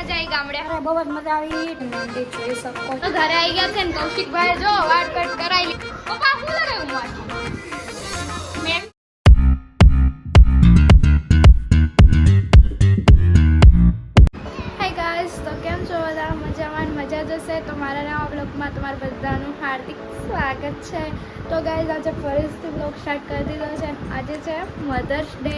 મજા આવી ગામડે. અરે બહુ જ મજા આવી. મંદિર જોઈ શકો તો ઘરે આવી ગયા છે ને કૌશિકભાઈ જો વાટ કટ કરાવી પપ્પા શું લગાવ્યું માથે મેમ હાય ગાઈસ તો કેમ છો બધા? મજામાં મજા જશે? તો મારા નવા બ્લોગમાં તમારા બધાનું હાર્દિક સ્વાગત છે. તો ગાઈઝ આજે ફરીથી બ્લોગ સ્ટાર્ટ કરી દીધો છે. આજે છે મધર્સ ડે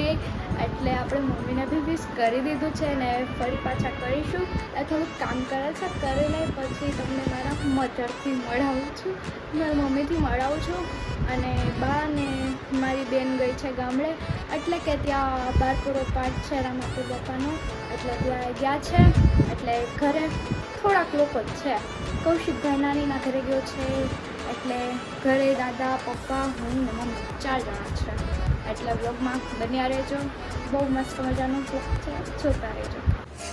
એટલે આપણે મમ્મીને બી વિશ કરી દીધું છે ને ફરી પાછા કરીશું. એ થોડુંક કામ કરે છે, કરી લે પછી તમને મારા મધરથી મળાવું છું. મારા મમ્મીથી મળાવું છું. અને બા ને મારી બેન ગઈ છે ગામડે, એટલે કે ત્યાં બારપુરો પાઠ છે રામાપુર બાપાનો. એટલે ત્યાં ગયા છે, એટલે ઘરે થોડાક લોકો જ છે. કૌશિકભાઈ નાનીના ઘરે ગયો છે, એટલે ઘરે દાદા, પપ્પા, હું ને મમ્મી ચાર જણા છે. એટલે બ્લોગમાં બન્યા રહેજો. બહુ મસ્ત મજાનું બ્લોગ છે. જોતા રહેજો.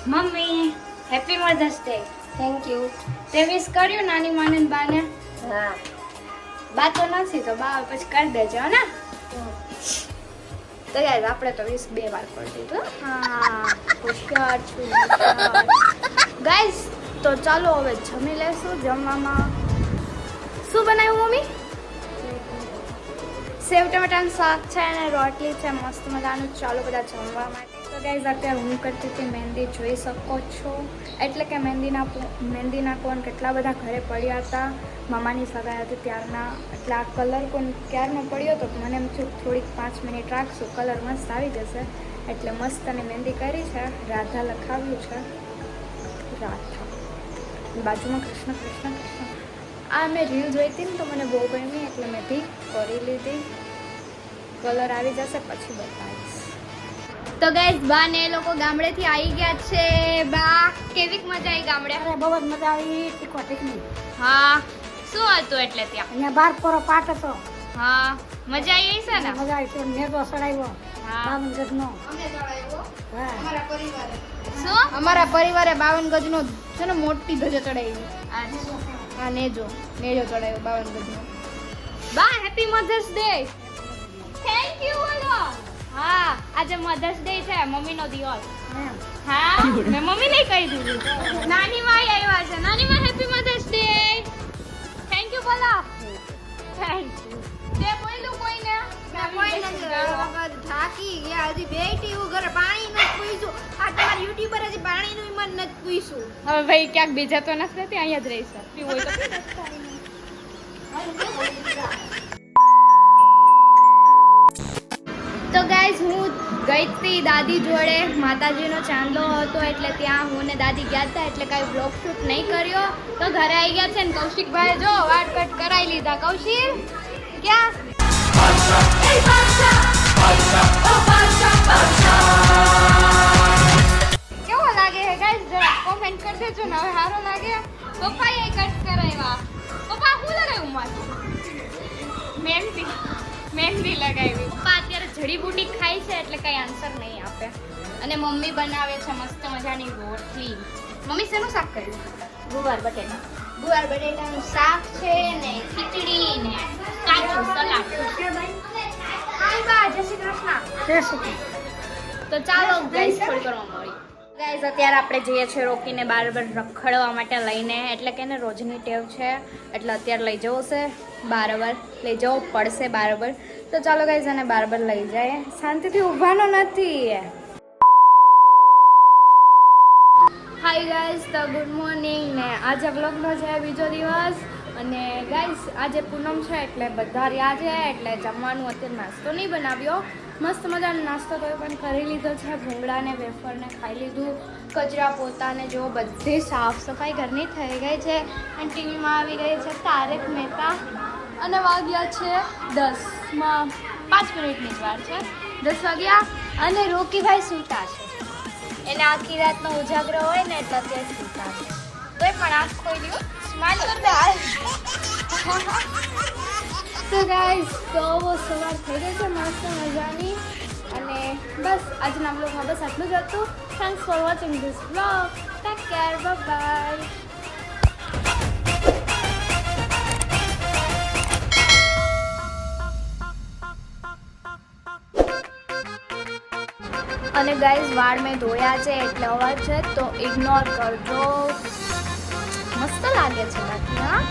Mummy happy mother's day thank you તે વિશ કર્યું નાની માને બાને? હા. બા તો નથી તો બા પછી કરી દેજો ને? તો યાર આપણે તો વીસ બે વાર કરી દીધું હા. હોશિયાર છું ગાઈઝ તો ચાલો હવે જમી લેશું જમવામાં. શું બનાવ્યું મમ્મી? સેવ ટમેટાનું શાક છે અને રોટલી છે, મસ્ત મજાનું. ચાલો બધા જમવા માટે. તો ગાઈઝ અત્યારે હું કરતી હતી મહેંદી, જોઈ શકો છો. એટલે કે મહેંદીના મહેંદીના કોણ કેટલા બધા ઘરે પડ્યા હતા. મામાની સગાઈ હતી ત્યારના. એટલે આ કલર કોણ ક્યારનો પડ્યો તો મને એમ થયું થોડીક પાંચ મિનિટ રાખશું કલર મસ્ત આવી જશે. એટલે મસ્ત અને મહેંદી કરી છે. રાધા લખાવ્યું છે. રાધા. બાજુમાં કૃષ્ણ કૃષ્ણ કૃષ્ણ. આ મેં રીલ જોઈ હતી ને તો મને બહુ ગમી એટલે મેં બી કરી લીધી. કલર આવી જશે પછી બતાવીશ. તો ગાઈઝ બા ને એ લોકો ગામડેથી આવી ગયા છે. બા કેવીક મજા આવી ગામડે? અરે બહુ જ મજા આવી ટીકો ટીકની હા શું હતું એટલે ત્યાં? અહીંયા બાર પરો પાટ હતો. હા મજા આવી છે ને? મજા આવી તો નેતો સડાવ્યો. બાવન ગજનો. હા. શું? અમારા પરિવારે બાવન ગજનો છે ને મોટી ધજા ચડાવી હા નેજો. નેજો ચડાવ્યો બાવન ગજનો. બા happy mother's day thank you બોલો. હા આજે મધર્સ ડે છે મમ્મીનો દિવસ. હા. મેં મમ્મી નહીં કહી દીધું. નાની માં તમારા યુટ્યુબર હજી પાણીનું મન નથી પૂછ્યું. હવે ભાઈ ક્યાંક બીજા તો નથી રહેતી અહીંયા જ રહીશ. પીવું હોય તો તો ગાઈઝ હું ગઈ હતી દાદી જોડે માતાજીનો ચાંદલો હતો એટલે ત્યાં હું ને દાદી ગયા હતા એટલે કાંઈ બ્લોગ શૂટ નહીં કર્યો. તો ઘરે આવી ગયા છે ને કૌશિકભાઈ જો વાટ કટ કરાવી લીધા. કૌશિક ક્યાં? મહેંદી મહેંદી લગાવી. પપ્પા અત્યારે જડીબુટી ખાય છે એટલે કઈ આન્સર નહીં આપે. અને મમ્મી બનાવે છે મસ્ત મજાની રોટલી. મમ્મી શેનું શાક કર્યું? ગુવાર બટેટા. ગુવાર બટેટાનું શાક છે ને ખીચડી ને કાચું સલાડ. હાય બા જય શ્રી કૃષ્ણ. તો ચાલો ગાઈસ થોડી કરવા મળી ગાઈસ અત્યારે આપણે જઈએ છીએ રોકીને બારબર રખડવા માટે લઈને. એટલે કે એને રોજની ટેવ છે. એટલે અત્યારે લઈ જવો છે બારબર લઈ જવો પડશે બારબર તો ચાલો ગાઈસ અને બારબર લઈ જાય. શાંતિથી ઊભાનો નથી. હાય ગાઈઝ તો ગુડ મોર્નિંગ ને આજે વ્લોગનો છે બીજો દિવસ. અને ગાઈઝ આજે પૂનમ છે, એટલે બધા રહ્યા છે એટલે જમવાનું અત્યારે નાસ્તો નહીં બનાવ્યો. મસ્ત મજાનો નાસ્તો તો પણ કરી લીધો છે. ભૂંગળાને, વેફરને ખાઈ લીધું. કચરા પોતાને જો બધી સાફ સફાઈ ઘરની થઈ ગઈ છે. અને ટીવીમાં આવી ગઈ છે તારક મહેતા. અને વાગ્યા છે દસમાં, પાંચ મિનિટની જ વાર છે. દસ વાગ્યા અને રોકીભાઈ સૂતા છે. એને આખી રાતનો ઉજાગરો હોય ને એટલે અત્યારે સૂતા છે. તોય પણ આંખ ખોલી સ્માઈલ કર દે. તો ગાઈઝ તો બહુ સવાર થઈ ગઈ છે, મસ્ત મજાની. અને બસ, આજના બ્લોગમાં બસ આટલું જ હતું. Thanks for watching this blog take care bye અને ગાઈઝ વાળ મેં ધોયા છે, એટલે અવાજ છે, તો ઇગ્નોર કરજો. મસ્ત લાગે છે બાકી, હા?